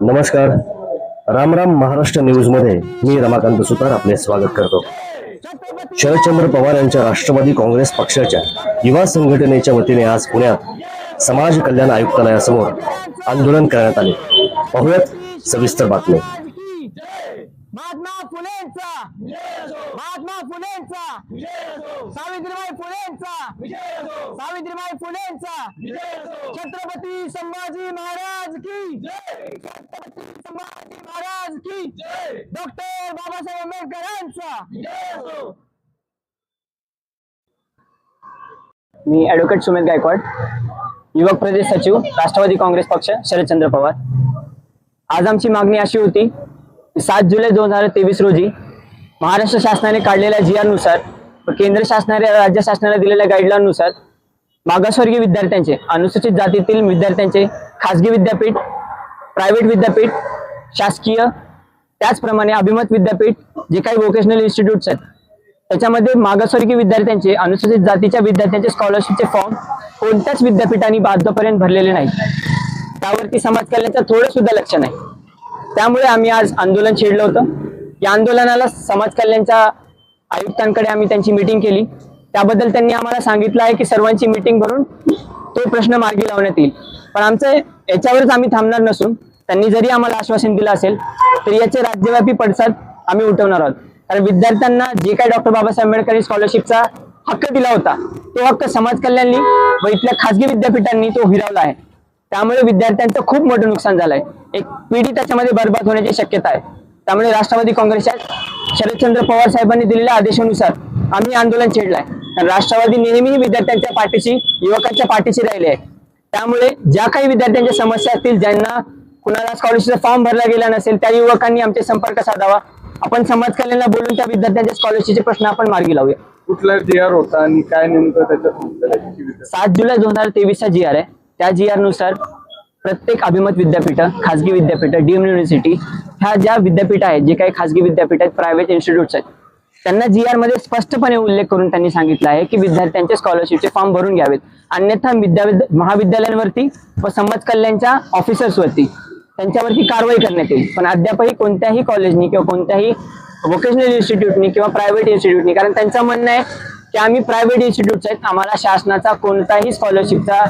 नमस्कार. राम राम महाराष्ट्र न्यूजमध्ये. मी रमाकांत सुतार आपले स्वागत करतो. शरदचंद्र पवार यांच्या राष्ट्रवादी काँग्रेस पक्षाच्या युवा संघटनेच्या वतीने आज पुण्यात समाज कल्याण आयुक्तालयासमोर आंदोलन करण्यात आले. पाहुयात सविस्तर बातमी महात्मा फुलेंचा. महात्मा फुलेंचा. सावित्रीबाई फुलेंचा. सावित्रीबाई फुलेंचा. छत्रपती संभाजी महाराज की. छत्रपती संभाजी महाराज की. डॉक्टर बाबासाहेब आंबेडकरांचा. मी ऍडव्होकेट सुमित गायकवाड युवक प्रदेश सचिव राष्ट्रवादी काँग्रेस पक्ष शरदचंद्र पवार. आज आमची मागणी अशी होती सात जुलै दोन हजार तेवीस रोजी महाराष्ट्र शासनाने काढलेल्या जी केंद्र शासनाने राज्य शासनाने दिलेल्या गाईडलाईननुसार मागासवर्गीय विद्यार्थ्यांचे अनुसूचित जातीतील विद्यार्थ्यांचे खासगी विद्यापीठ प्रायव्हेट विद्यापीठ शासकीय त्याचप्रमाणे अभिमत विद्यापीठ जे काही व्होकेशनल इन्स्टिट्यूट्स आहेत त्याच्यामध्ये मागासवर्गीय विद्यार्थ्यांचे अनुसूचित जातीच्या विद्यार्थ्यांचे स्कॉलरशिपचे फॉर्म कोणत्याच विद्यापीठाने आतापर्यंत भरलेले नाही त्यावरती समाज कल्याणचं थोडं सुद्धा लक्ष नाही. त्यामुळे आम्ही आज आंदोलन छेडलं होतं. या आंदोलनाला समाज कल्याणच्या आयुक्तांकडे आम्ही त्यांची मीटिंग केली. त्याबद्दल त्यांनी आम्हाला सांगितलं आहे की सर्वांची मीटिंग भरून तो प्रश्न मार्गी लावण्यात येईल. पण आमचं याच्यावरच आम्ही थांबणार नसून त्यांनी जरी आम्हाला आश्वासन दिलं असेल तरी याचे राज्यव्यापी पडसाद आम्ही उठवणार आहोत. कारण विद्यार्थ्यांना जे काही डॉक्टर बाबासाहेब आंबेडकर स्कॉलरशिपचा हक्क दिला होता तो हक्क समाज कल्याणनी व इथल्या खासगी विद्यापीठांनी तो हिरावला आहे. त्यामुळे विद्यार्थ्यांचं खूप मोठं नुकसान झालंय. एक पिढी त्याच्यामध्ये बर्बाद होण्याची शक्यता आहे. त्यामुळे राष्ट्रवादी काँग्रेसच्या शरदचंद्र पवार साहेबांनी दिलेल्या आदेशानुसार आम्ही आंदोलन छेडलंय. कारण राष्ट्रवादी नेहमीही विद्यार्थ्यांच्या पाठीशी युवकांच्या पाठीशी राहिले आहे. त्यामुळे ज्या काही विद्यार्थ्यांच्या समस्या असतील ज्यांना कुणाला स्कॉलरशिपचा फॉर्म भरला गेला नसेल त्या युवकांनी आमचे संपर्क साधावा. आपण समाज कल्याणला बोलून त्या विद्यार्थ्यांच्या स्कॉलरशिपचे प्रश्न आपण मार्गी लावूया. कुठला जी आर होता आणि काय नेमकं त्याच्यात विद्यार्थी? सात जुलै दोन हजार तेवीसचा जी आर आहे. त्या जी आरनुसार प्रत्येक अभिमत विद्यापीठ खासगी विद्यापीठ डीम युनिव्हर्सिटी ह्या ज्या विद्यापीठ आहेत जे काही खासगी विद्यापीठ आहेत प्रायव्हेट इन्स्टिट्यूट्स आहेत त्यांना जी आरमध्ये स्पष्टपणे उल्लेख करून त्यांनी सांगितलं आहे की विद्यार्थ्यांचे स्कॉलरशिपचे फॉर्म भरून घ्यावेत. अन्यथा विद्या महाविद्यालयांवरती व समाज कल्याणच्या ऑफिसर्सवरती त्यांच्यावरती कारवाई करण्यात येईल. पण अद्यापही कोणत्याही कॉलेजनी किंवा कोणत्याही व्होकेशनल इन्स्टिट्यूटनी किंवा प्रायव्हेट इन्स्टिट्यूटनी कारण त्यांचं म्हणणं आहे की आम्ही प्रायव्हेट इन्स्टिट्यूट्स आहेत आम्हाला शासनाचा कोणताही स्कॉलरशिपचा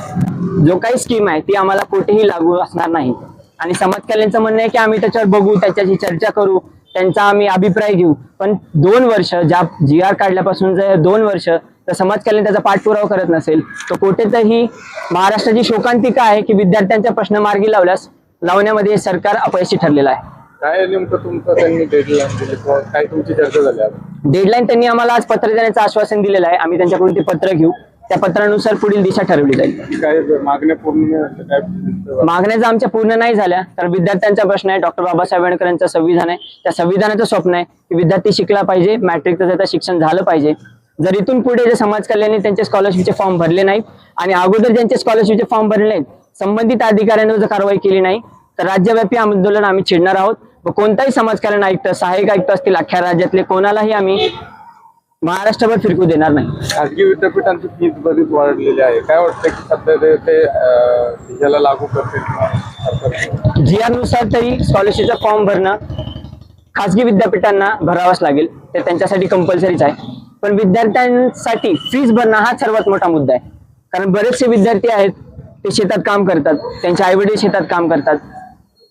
जो काही स्कीम आहे ती आम्हाला कुठेही लागू असणार नाही. आणि समाज कल्याणचं म्हणणं आहे की आम्ही त्याच्यावर बघू त्याच्याशी चर्चा करू त्यांचा आम्ही अभिप्राय घेऊ. पण दोन वर्ष ज्या जी आर काढल्यापासून जर दोन वर्ष तर समाज कल्याण त्याचा पाठपुरावा करत नसेल. तर कुठेतरी महाराष्ट्राची शोकांतिका आहे की विद्यार्थ्यांचा प्रश्न मार्गी लावल्यास लावण्यामध्ये सरकार अपयशी ठरलेलं आहे. काय नेमकं तुमचं त्यांनी डेडलाईन काय तुमची चर्चा झाली? डेडलाईन त्यांनी आम्हाला आज पत्र देण्याचं आश्वासन दिलेलं आहे. आम्ही त्यांच्याकडून ते पत्र घेऊ. त्या पत्रानुसार पुढील दिशा ठरवली जाईल. काय जर मागण्या पूर्ण काय जर आमच्या पूर्ण नाही झाल्या तर विद्यार्थ्यांचा प्रश्न आहे डॉक्टर बाबासाहेब आंबेडकरांचं संविधान आहे. त्या संविधानाचं स्वप्न आहे की विद्यार्थी शिकला पाहिजे मॅट्रिकचं त्याचं शिक्षण झालं पाहिजे. जर इथून पुढे जे समाज कल्याणी त्यांचे स्कॉलरशिपचे फॉर्म भरले नाहीत आणि अगोदर ज्यांचे स्कॉलरशिपचे फॉर्म भरले नाहीत संबंधित अधिकाऱ्यांवर जर कारवाई केली नाही तर राज्यव्यापी आंदोलन आम्ही छेडणार आहोत. व कोणताही समाज कल्याण आयुक्त सहाय्यक आयुक्त असतील अख्ख्या राज्यातले कोणालाही आम्ही महाराष्ट्रभर फिरकू देणार नाही. खाजगी विद्यापीठांची फीस बरीच वाढलेली आहे. काय वाटतं की सध्या ते ते अं, लागू करतील? किंवा करतील? जी नुसार तरी स्कॉलरशिपचा फॉर्म भरणं खासगी विद्यापीठांना भरावाच लागेल. ते त्यांच्यासाठी कंपल्सरीच आहे. पण विद्यार्थ्यांसाठी फीस भरणं हा सर्वात मोठा मुद्दा आहे. कारण बरेचसे विद्यार्थी आहेत ते शेतात काम करतात. त्यांचे आईवडील शेतात काम करतात.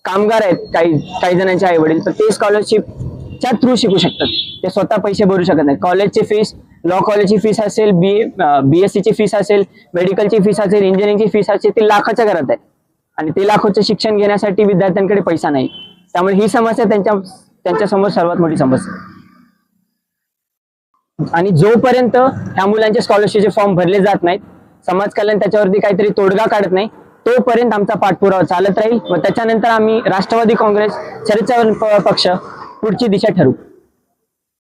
कामगार आहेत काही काही जणांचे आईवडील. तर ते च्या थ्रू शिकू शकतात. ते स्वतः पैसे भरू शकत नाही कॉलेजची फीस लॉ कॉलेजची फीस असेल बी बी एस सीची फीस असेल मेडिकलची फीस असेल इंजिनिअरिंगची फीस असेल ती लाखाच्या घरात आहे आणि ते लाखोचं शिक्षण घेण्यासाठी विद्यार्थ्यांकडे पैसा नाही. त्यामुळे ही समस्या त्यांच्या त्यांच्यासमोर सर्वात मोठी समस्या आणि जोपर्यंत ह्या मुलांचे स्कॉलरशिपचे फॉर्म भरले जात नाहीत समाज कल्याण त्याच्यावरती काहीतरी तोडगा काढत नाही तोपर्यंत आमचा पाठपुरावा चालत राहील. व त्याच्यानंतर आम्ही राष्ट्रवादी काँग्रेस शरदचंद्र पक्ष पुढची दिशा ठरवू